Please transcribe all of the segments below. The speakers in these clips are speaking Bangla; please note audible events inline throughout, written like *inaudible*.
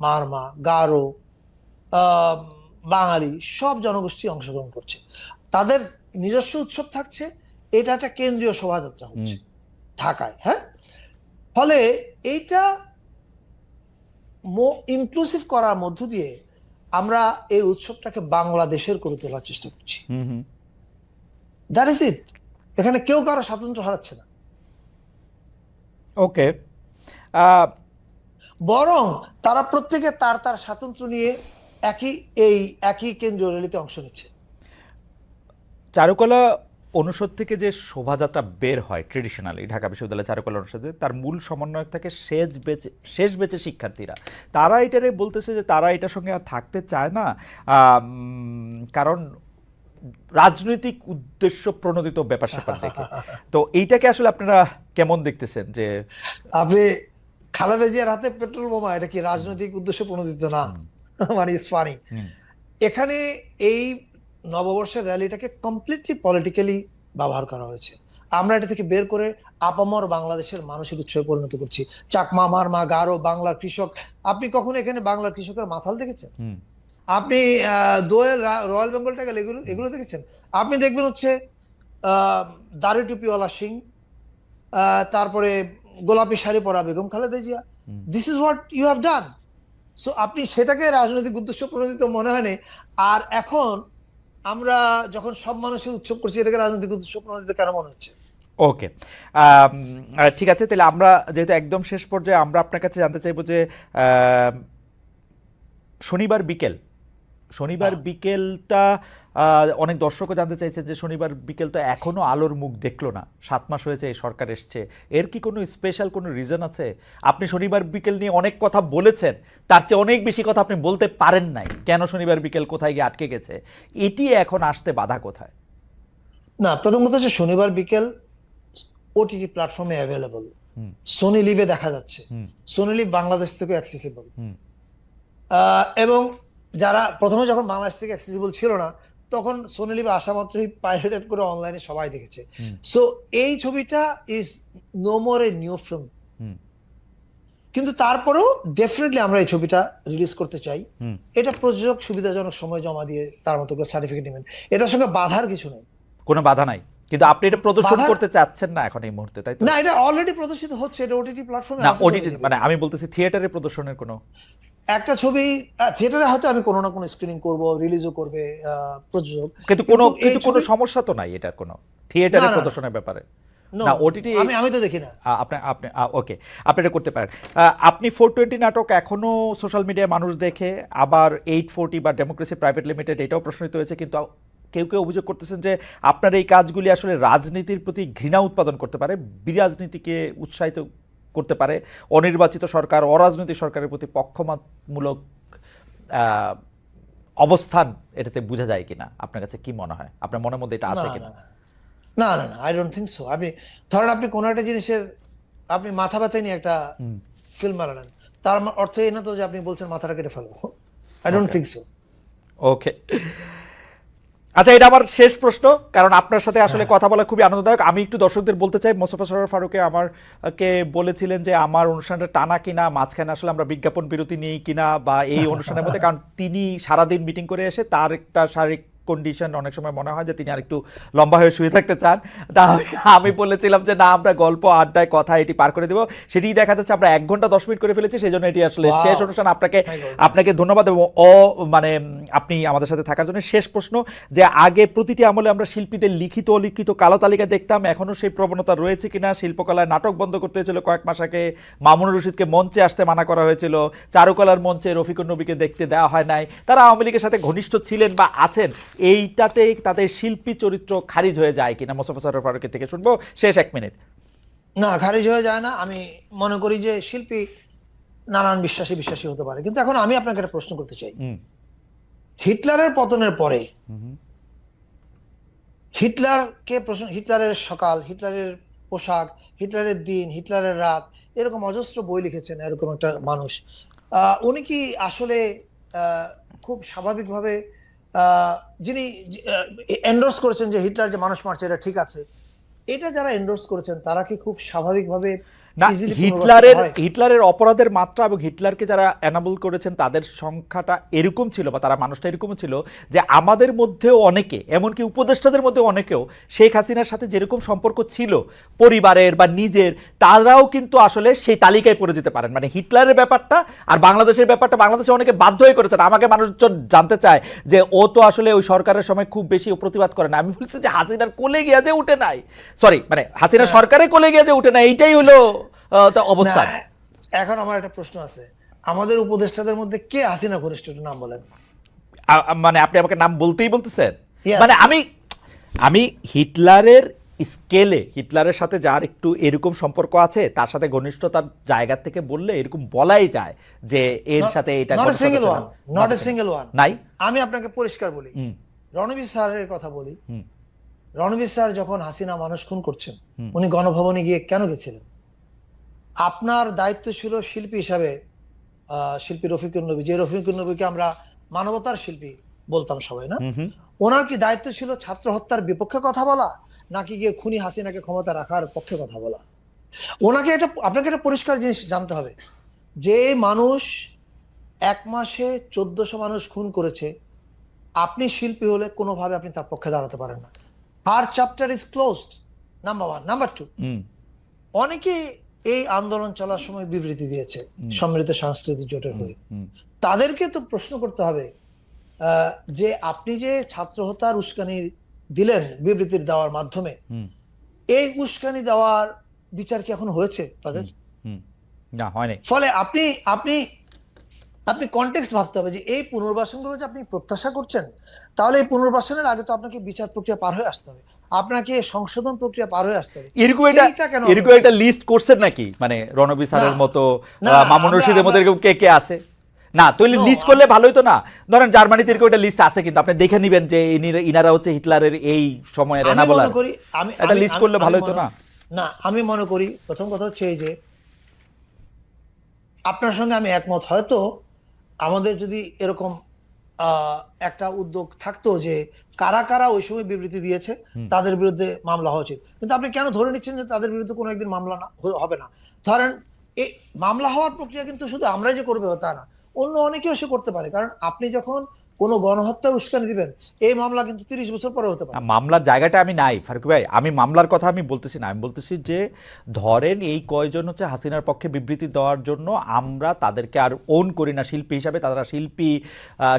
মারমা গারো বাঙালি সব জনগোষ্ঠী অংশগ্রহণ করছে। তাদের নিজস্ব উৎসব থাকছে এটা একটা কেন্দ্রীয় শোভাযাত্রা হচ্ছে ঢাকায় হ্যাঁ? ফলে এইটা ইনক্লুসিভ করার মধ্য দিয়ে আমরা এই উৎসবটাকে বাংলাদেশের করে তোলার চেষ্টা করছি। দ্যাট ইজ ইট এখানে কেউ কারও স্বাতন্ত্র্য হারাচ্ছে না। ওকে বরং তারা প্রত্যেকে তার তার স্বাতন্ত্র্য নিয়ে একই এই একই কেন্দ্রীয় র্যালিতে অংশ নিচ্ছে। চারুকলা অনুষদ থেকে যে শোভাযাত্রা বের হয় ট্রেডিশনালি ঢাকা বিশ্ববিদ্যালয় চারুকলা অনুষদে তার মূল সমন্বয়ক থাকে শেষ বেচে শেষ বেচে শিক্ষার্থীরা। তারা এটারে বলতেছে যে তারা এটার সঙ্গে আর থাকতে চায় না কারণ রাজনৈতিক উদ্দেশ্য প্রণোদিত ব্যাপার স্যাপার দেখে। তো এইটাকে আসলে আপনারা কেমন দেখতেছেন যে আপনি খালেদা জিয়ার হাতে পেট্রোল বোমা এটা কি রাজনৈতিক উদ্দেশ্যে প্রণোদিত না? মানে ইস ফানি এখানে এই নববর্ষের র্যালিটাকে কমপ্লিটলি পলিটিক্যালি ব্যবহার করা হয়েছে। আমরা এটা থেকে বের করে আপামর বাংলাদেশের মানুষের উৎসবে পরিণত করছি। চাকমা মারমা গারো বাংলার কৃষক। আপনি কখনো এখানে বাংলার কৃষকের মাথাল দেখেছেন? আপনি দোয়েল রয়্যাল বেঙ্গল টাইগার এগুলো এগুলো দেখেছেন? আপনি দেখবেন হচ্ছে আহ, দাড়ি টুপিওয়ালা সিং তারপরে গোলাপি শাড়ি পরা Begum Khaleda Zia. This is what you have done so আপনি সেটাকে রাজনৈতিক উদ্দেশ্য প্রণোদিত মনে হয়নি আর এখন আমরা যখন সব মানুষের উৎসব করছি এটাকে রাজনৈতিক উদ্দেশ্য প্রণোদিত কেন মনে হচ্ছে? ওকে ঠিক আছে তাহলে আমরা যেহেতু একদম শেষ পর্যায়ে আমরা আপনার কাছে জানতে চাইব যে শনিবার বিকেল শনিবার। বিকেলটা অনেক দর্শকও জানতে চাইছেন যে শনিবার বিকেল তো এখনও আলোর মুখ দেখল না। সাত মাস হয়েছে এই সরকার এসছে। এর কি কোনো স্পেশাল কোনো রিজন আছে? আপনি শনিবার বিকেল নিয়ে অনেক কথা বলেছেন তার চেয়ে অনেক বেশি কথা আপনি বলতে পারেন নাই। কেন শনিবার বিকেল কোথায় গিয়ে আটকে গেছে? এটি এখন আসতে বাধা কোথায়? না প্রথম কথা হচ্ছে শনিবার বিকেল ওটিটি প্ল্যাটফর্মে অ্যাভেলেবল সোনি লিভে দেখা যাচ্ছে। সোনি লিভ বাংলাদেশ থেকে অ্যাক্সেসিবল হুম। এবং যারা প্রথমে যখন বাংলাদেশ থেকে অ্যাক্সেসিবল ছিল না তখন সোনি লিভে আসা মাত্রই পাইরেটেড করে অনলাইনে সবাই দেখেছে। সো এই ছবিটা is no more a new film কিন্তু তারপরেও ডেফিনেটলি আমরা এই ছবিটা রিলিজ করতে চাই। এটা প্রযোজক সুবিধাজনক সময় জমা দিয়ে তার মতো করে সার্টিফিকেট নেবেন। এটার সঙ্গে বাধার কিছু নেই। কোনো বাধা নাই। কিন্তু আপনি এটা প্রদর্শন করতে চাচ্ছেন না এখন এই মুহূর্তে তাই না এটা অলরেডি প্রদর্শিত হচ্ছে এটা ওটিটি প্ল্যাটফর্মে না ওটিটি মানে আমি বলতেছি থিয়েটারে প্রদর্শনের কোনো একটা ছবি থিয়েটারে হয়তো আমি কোনো না কোনো স্ক্রিনিং করব রিলিজও করবে প্রযোজক। কিন্তু কোনো কিন্তু কোনো সমস্যা তো নাই এটার কোনো থিয়েটারে। প্রদর্শনের ব্যাপারে? না ওটিটি আমি আমি তো দেখি না। আপনি আপনি ওকে আপনি এটা করতে পারেন। আপনি ফোর টোয়েন্টি নাটক এখনও সোশ্যাল মিডিয়ায় মানুষ দেখে আবার এইট ফোরটি বা ডেমোক্রেসি প্রাইভেট লিমিটেড এটাও প্রশ্নিত হয়েছে কিন্তু কেউ কেউ অভিযোগ করতেছেন যে আপনার এই কাজগুলি আসলে রাজনীতির প্রতি ঘৃণা উৎপাদন করতে পারে বিরাজনীতিকে উৎসাহিত করতে পারে। অনির্বাচিত সরকার অরাজনৈতিক সরকারের প্রতি পক্ষমাতমূলক অবস্থান এটাতে বোঝা যায় কিনা? আপনার কাছে কি মনে হয়? আপনার মনের মধ্যে এটা আছে কিনা? না, না। না আই ডোন্ট থিঙ্ক সো আমি ধরেন আপনি কোনো একটা জিনিসের আপনি মাথা ব্যথায় নিয়ে একটা। ফিল্ম বানালেন। তার অর্থ এই না তো যে আপনি বলছেন মাথাটা কেটে ফেলব। I don't think so okay আচ্ছা এটা আমার শেষ প্রশ্ন কারণ আপনার সাথে আসলে কথা বলা খুবই আনন্দদায়ক। আমি একটু দর্শকদের বলতে চাই মোস্তফা সরার ফারুকে আমার কে বলেছিলেন যে আমার অনুষ্ঠানটা টানা কিনা মাঝখানে আসলে আমরা বিজ্ঞাপন বিরতি নেই কিনা বা এই *laughs* অনুষ্ঠানের মধ্যে কারণ তিনি সারাদিন মিটিং করে এসে তার একটা শারীরিক কন্ডিশন অনেক সময় মনে হয় যে তিনি আরেকটু লম্বা হয়ে শুয়ে থাকতে চান। তা আমি- বলেছিলাম যে না আমরা গল্প আড্ডায় কথা এটি পার করে দেবো। সেটি দেখা যাচ্ছে আমরা এক ঘণ্টা দশ মিনিট করে ফেলেছি সেই জন্য এটি আসলে শেষ অনুষ্ঠান। আপনাকে আপনাকে ধন্যবাদ এবং অ মানে আপনি আমাদের সাথে থাকার জন্য শেষ প্রশ্ন যে আগে প্রতিটি আমলে আমরা শিল্পীদের লিখিত অলিখিত কালো তালিকা দেখতাম এখনও সেই প্রবণতা রয়েছে কিনা? শিল্পকলায় নাটক বন্ধ করতে হয়েছিল কয়েক মাস আগে। মামুনুর রশিদকে মঞ্চে আসতে মানা করা হয়েছিল। চারুকলার মঞ্চে রফিকুর নবীকে দেখতে দেওয়া হয় নাই। তারা আওয়ামী লীগের সাথে ঘনিষ্ঠ ছিলেন বা আছেন। এইটাতে তাদের শিল্পী চরিত্র খারিজ হয়ে যায় কিনা মোস্তফা সরোয়ার ফারুকের থেকে শুনব। শেষ এক মিনিট। না খারিজ হয়ে যায় না। আমি মনে করি যে শিল্পী নানান বিশ্বাসী বিশ্বাসী হতে পারে। কিন্তু এখন আমি আপনাকে একটা প্রশ্ন করতে চাই। হিটলারের পতনের পরে হিটলারকে প্রশ্ন হিটলারের সকাল হিটলারের পোশাক হিটলারের দিন হিটলারের রাত এরকম অজস্র বই লিখেছেন এরকম একটা মানুষ। উনি কি আসলে খুব স্বাভাবিকভাবে যিনি এন্ডোর্স করেছেন যে হিটলার যে মানুষ মারছে, এটা ঠিক আছে। এটা যারা এন্ডোর্স করেছেন, তারা কি খুব স্বাভাবিকভাবে না হিটলারের হিটলারের অপরাধের মাত্রা এবং হিটলারকে যারা অ্যানাবল করেছেন তাদের সংখ্যাটা এরকম ছিল বা তারা মানুষটা এরকম ছিল যে আমাদের মধ্যেও অনেকে এমনকি উপদেষ্টাদের মধ্যে অনেকেও শেখ হাসিনার সাথে যেরকম সম্পর্ক ছিল পরিবারের বা নিজের তারাও কিন্তু আসলে সেই তালিকায় পড়ে যেতে পারেন। মানে হিটলারের ব্যাপারটা আর বাংলাদেশের ব্যাপারটা বাংলাদেশে অনেকে বাধ্য হয়ে করেছেন। আমাকে মানুষজন জানতে চায় যে ও তো আসলে ওই সরকারের সময় খুব বেশি প্রতিবাদ করে না। আমি বলছি যে হাসিনার কোলে গিয়া যে উঠে নাই। সরি মানে হাসিনা সরকারে কোলে গিয়া যে উঠে নাই এইটাই হলো। আহ, তা অবস্থা এখন আমার একটা প্রশ্ন আছে। আমাদের উপদেষ্টাদের মধ্যে কে হাসিনা ঘনিষ্ঠ নাম বলেন? মানে আপনি আমাকে নাম বলতেই বলতেছেন? মানে আমি আমি হিটলারের স্কেলে হিটলারের সাথে যার একটু এরকম সম্পর্ক আছে তার সাথে ঘনিষ্ঠতার জায়গা থেকে বললে এরকম বলাই যায় যে এর সাথে এটা not a single one not a single one নাই? আমি আপনাকে পরিষ্কার বলি। রণবীর স্যারের কথা বলি। রণবীর স্যার যখন হাসিনা মানুষ খুন করছেন উনি গণভবনে গিয়ে কেন গেছিলেন? আপনার দায়িত্ব ছিল শিল্পী হিসাবে শিল্পী রফিকুল নবী। যে রফিকুল নবীকে আমরা মানবতার শিল্পী বলতাম সবাই না। ওনার কি দায়িত্ব ছিল ছাত্র হত্যার বিপক্ষে কথা বলা নাকি গিয়ে খুনি হাসিনাকে ক্ষমতা রাখার পক্ষে কথা বলা? ওনাকে এটা আপনাকে একটা পরিষ্কার জিনিস জানতে হবে। যে মানুষ এক মাসে চোদ্দশো মানুষ খুন করেছে আপনি শিল্পী হলে কোনোভাবে আপনি তার পক্ষে দাঁড়াতে পারেন না। আর chapter is closed number one number two অনেকে এই আন্দোলন চলার সময় বিবৃতি দিয়েছে সম্মিলিত সাংস্কৃতিক জোটের হয়ে। তাদেরকে তো প্রশ্ন করতে হবে যে আপনি যে ছাত্র হত্যার উস্কানি দিলেন বিবৃতির দেওয়ার মাধ্যমে এই উস্কানি দেওয়ার বিচার কি এখন হয়েছে তাদের। না হয় ফলে আপনি আপনি আপনি কনটেক্সট ভাবতে হবে যে এই পুনর্বাসনগুলো যে আপনি প্রত্যাশা করছেন তাহলে এই পুনর্বাসনের আগে তো আপনাকে বিচার প্রক্রিয়া পার হয়ে আসতে হবে। আপনাকে সংশোধন প্রক্রিয়া পার হয়ে আসতে হবে। এরকম এটা এরকম একটা লিস্ট করছেন নাকি? মানে রণবীর স্যারের মতো মামুন রশিদের মতো এরকম কে কে আছে? না তাহলে লিস্ট করলে ভালোই তো না। ধরেন জার্মানিতে এরকম একটা লিস্ট আছে কিন্তু আপনি দেখে নিবেন যে ইনি- ইনারা হচ্ছে হিটলারের এই সময়ের এনাবলার করি আমি একটা লিস্ট করলে ভালোই তো না। না আমি মনে করি প্রথম কথা হচ্ছে এই যে আপনার সঙ্গে আমি একমত। হয়তো আমাদের যদি এরকম একটা উদ্যোগ থাকতো যে কারা কারা ওই সময় বিবৃতি দিয়েছে তাদের বিরুদ্ধে মামলা হওয়া উচিত। কিন্তু আপনি কেন ধরে নিচ্ছেন যে তাদের বিরুদ্ধে কোনো একদিন মামলা না হবে না? ধরেন এ মামলা হওয়ার প্রক্রিয়া কিন্তু শুধু আমরাই যে করবে তা না অন্য অনেকেও সে করতে পারে। কারণ আপনি যখন কোনো গণহত্যা উস্কানি দিবেন। এই মামলা কিন্তু তিরিশ বছর পরে হতে পারে। মামলার জায়গাটা আমি নাই ফারুক ভাই। আমি মামলার কথা আমি বলতেছি না। আমি বলতেছি যে ধরেন এই কয়জন হচ্ছে হাসিনার পক্ষে বিবৃতি দেওয়ার জন্য আমরা তাদেরকে আর ওন করি না। শিল্পী হিসাবে তারা শিল্পী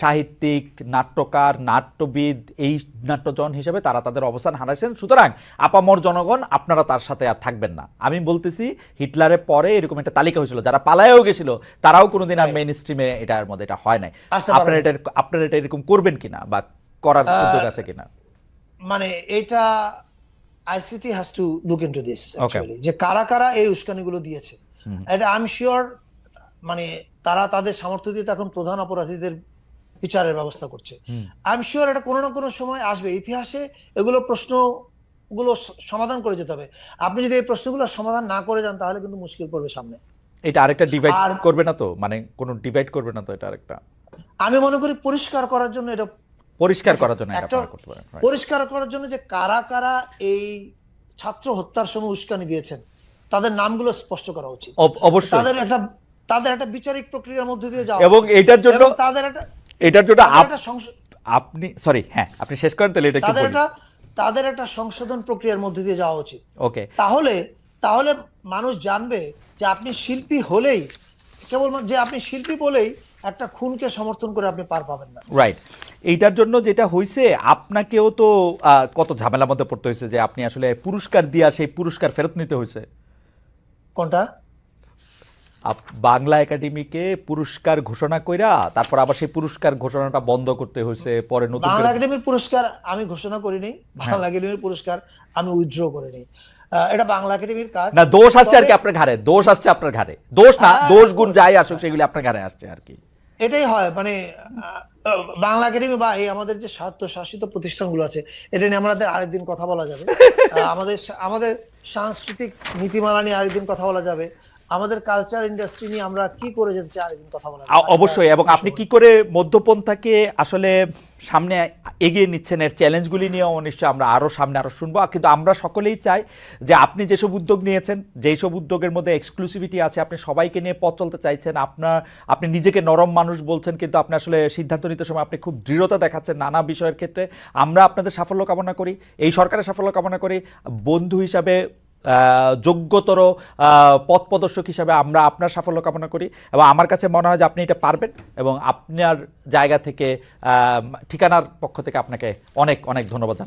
সাহিত্যিক নাট্যকার নাট্যবিদ এই নাট্যজন হিসেবে তারা তাদের অবস্থান হারাইছেন। সুতরাং আপামর জনগণ আপনারা তার সাথে আর থাকবেন না। আমি বলতেছি হিটলারের পরে এরকম একটা তালিকা হয়েছিল। যারা পালায়ও গেছিল তারাও কোনোদিন আর মেইন স্ট্রিমে এটার মধ্যে এটা হয় নাই। আপনারা এটা আপনারা এটা এরকম করবেন কিনা বা করার উদ্যোগ আছে কিনা? মানে এটা ICT has to look into this. Actually যে কারা কারা এই উস্কানিগুলো দিয়েছে। এটা আই এম শিওর মানে তারা তাদের সামর্থ্য দিয়ে তো এখন প্রধান অপরাধীদের বিচারের ব্যবস্থা করছে। আই এম শিওর এটা কোনো না কোনো সময় আসবে। ইতিহাসে এগুলো প্রশ্নগুলো সমাধান করে যেতে হবে। আপনি যদি এই প্রশ্নগুলো সমাধান না করে যান তাহলে কিন্তু মুশকিল পড়বে সামনে। এটা আরেকটা ডিভাইড করবে না তো? মানে কোনো ডিভাইড করবে না তো এটা আরেকটা? আমি মনে করি পরিষ্কার করার জন্য এটা পরিষ্কার করার জন্য একটা. পরিষ্কার করার জন্য যে কারা কারা এই ছাত্র হত্যার সময় উস্কানি দিয়েছেন তাদের নামগুলো স্পষ্ট করা উচিত। অবশ্যই। তাদের একটা তাদের একটা বিচারিক প্রক্রিয়ার মধ্যে দিয়ে যাওয়া এবং এটার জন্য তাদের একটা এটার জন্য আপনি সরি হ্যাঁ আপনি শেষ করেন তাহলে এটা তাদের একটা তাদের একটা সংশোধন প্রক্রিয়ার মধ্যে দিয়ে যাওয়া উচিত। ওকে তাহলে তাহলে মানুষ জানবে যে আপনি শিল্পী হলেই কেবল যে আপনি শিল্পী বলেই একটা খুনকে সমর্থন করে আপনি পার পাবেন না। রাইট এইটার জন্য যেটা হয়েছে আপনাকেও তো কত ঝামেলার মধ্যে পড়তে হয়েছে যে আপনি আসলে পুরস্কার দিয়া সেই পুরস্কার ফেরত নিতে হয়েছে কোনটা? বাংলা একাডেমিকে পুরস্কার ঘোষণা কইরা তারপর আবার সেই পুরস্কার ঘোষণাটা বন্ধ করতে হয়েছে পরে নতুন বাংলা একাডেমির পুরস্কার আমি ঘোষণা করি করিনি বাংলা একাডেমির পুরস্কার আমি উইথড্র করিনি। এটা বাংলা একাডেমির কাজ। না দোষ আসছে আর কি আপনার ঘাড়ে দোষ আসছে আপনার ঘাড়ে। দোষ না হ্যাঁ, দোষ গুণ যাই আসুক সেগুলি আপনার ঘাড়ে আসছে আর কি। এটাই হয় মানে বাংলা একাডেমি বা এই আমাদের যে স্বায়ত্তশাসিত প্রতিষ্ঠানগুলো আছে, এটা নিয়ে আমাদের আরেকদিন কথা বলা যাবে। আমাদের আমাদের সাংস্কৃতিক নীতিমালা নিয়ে আরেকদিন কথা বলা যাবে। আমাদের কালচার ইন্ডাস্ট্রি নিয়ে আমরা কি করে যেতে চাই আরেকদিন কথা বলা। অবশ্যই এবং আপনি কি করে মধ্যপন্থাকে আসলে সামনে এগিয়ে নিচ্ছেন এর চ্যালেঞ্জগুলি নিয়েও নিশ্চয়ই আমরা আরও সামনে আরও শুনব। কিন্তু আমরা সকলেই চাই যে আপনি যেসব উদ্যোগ নিয়েছেন যেই সব উদ্যোগের মধ্যে এক্সক্লুসিভিটি আছে আপনি সবাইকে নিয়ে পথ চলতে চাইছেন আপনার আপনি নিজেকে নরম মানুষ বলছেন কিন্তু আপনি আসলে সিদ্ধান্ত নিতে সময় আপনি খুব দৃঢ়তা দেখাচ্ছেন নানা বিষয়ের ক্ষেত্রে। আমরা আপনাদের সাফল্য কামনা করি এই সরকারের সাফল্য কামনা করি। বন্ধু হিসাবে যোগ্যতর পথ প্রদর্শক হিসাবে আমরা আপনার সাফল্য কামনা করি এবং আমার কাছে মনে হয় যে আপনি এটা পারবেন এবং আপনার জায়গা থেকে ঠিকানার পক্ষ থেকে আপনাকে অনেক অনেক ধন্যবাদ।